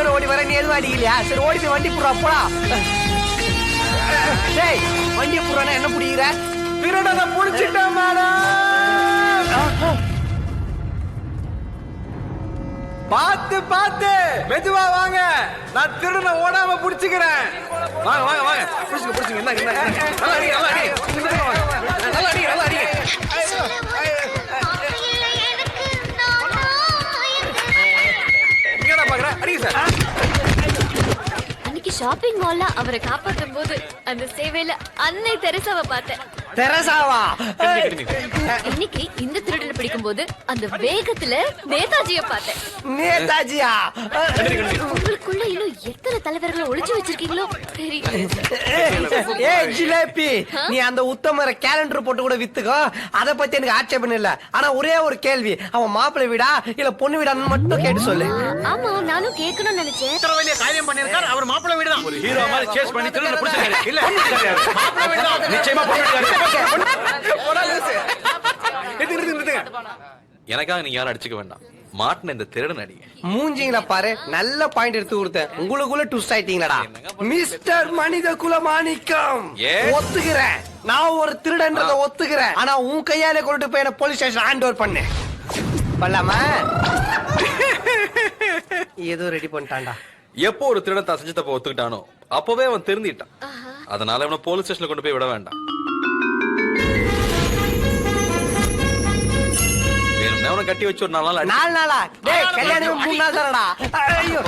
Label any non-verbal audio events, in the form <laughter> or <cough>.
வேற ஓடி வர நீ எதுவும் அடிக்கலையா? சரி ஓடி போய் வண்டி புடுறா போடா. டேய் வண்டியை புடுறானா என்ன புடிக்கிற திருடனை புடிச்சிட்டேன் மேடம். பார்த்து பார்த்து மெதுவா வாங்க. நான் திருடனை ஓடாம புடிச்சுக்கிறேன். வாங்க வாங்க வாங்க. புடிச்சுங்க புடிச்சுங்க என்ன என்ன நல்லா அடி நல்லா அடி ஷாப்பிங் மால்ல அவரை காப்பாத்தும் போது அந்த சேவையில அன்னை தெரசாவை பார்த்தேன். தெரசாவா? இன்னைக்கு இந்த திருடனை பிடிக்கும் போது அந்த வேகத்துல நேதாஜிய பார்த்தேன். நேதாஜியா? உங்களுக்குள்ள தலைவர்களை ஒளிச்சு வச்சிருக்கீங்களோ? தெரியல ஏ ஜிலேபி நீ அந்த உத்தமர கேலண்டர் போட்டு கூட வித்துக்கோ. அத பத்தி எனக்கு ஆட்சேபம் இல்ல. ஆனா ஒரே ஒரு கேள்வி. அவன் மாப்பிள்ளை வீடா இல்ல பொண்ணு வீடான்னு மட்டும் கேட்டு சொல்லு. ஆமா நானும் கேட்கணும்னு நினைச்சேன். உத்தரவேலிய காரியம் பண்ணிருக்காரு அவர் மாப்பிள்ளை வீடு தான். ஒரு ஹீரோ மாதிரி சேஸ் பண்ணி திருடனை புடிச்சாரு இல்ல. மாப்பிள்ளை வீடு தான். நிச்சயமா பொண்ணு <laughs> போடா லூசு. நிறுத்துங்க, நிறுத்துங்க, நிறுத்துங்க. எனக்காக நீங்க யாரும் அடிச்சுக்க வேண்டாம். மாட்டின இந்த திருடன் அடிங்க மூஞ்சிங்கள பாரு நல்ல பாயிண்ட் எடுத்து கொடுத்தேன். உங்களுக்குள்ள ட்விஸ்ட் ஆயிட்டீங்களடா. மிஸ்டர் மனித குல மாணிக்கம்? ஒத்துக்கிறேன். நான் ஒரு திருடன்றத ஒத்துக்கிறேன். ஆனா உன் கையால கொண்டு போய் போலீஸ் ஸ்டேஷன் ஹேண்ட் ஓவர் பண்ணு. பண்ணலாமா? ஏதோ ரெடி பண்ணிட்டான்டா. எப்போ ஒரு திருடன் தான் செஞ்சு தப்ப ஒத்துக்கிட்டானோ அப்பவே அவன் திருந்திட்டான். அதனால அவனை போலீஸ் ஸ்டேஷன்ல கொண்டு போய் விட வேண்டாம். அவனை கட்டி வச்சு ஒரு நாலு நாள் நாலு நாளா டேய் கல்யாணம் மூணு நாள் தானடா ஐயோ.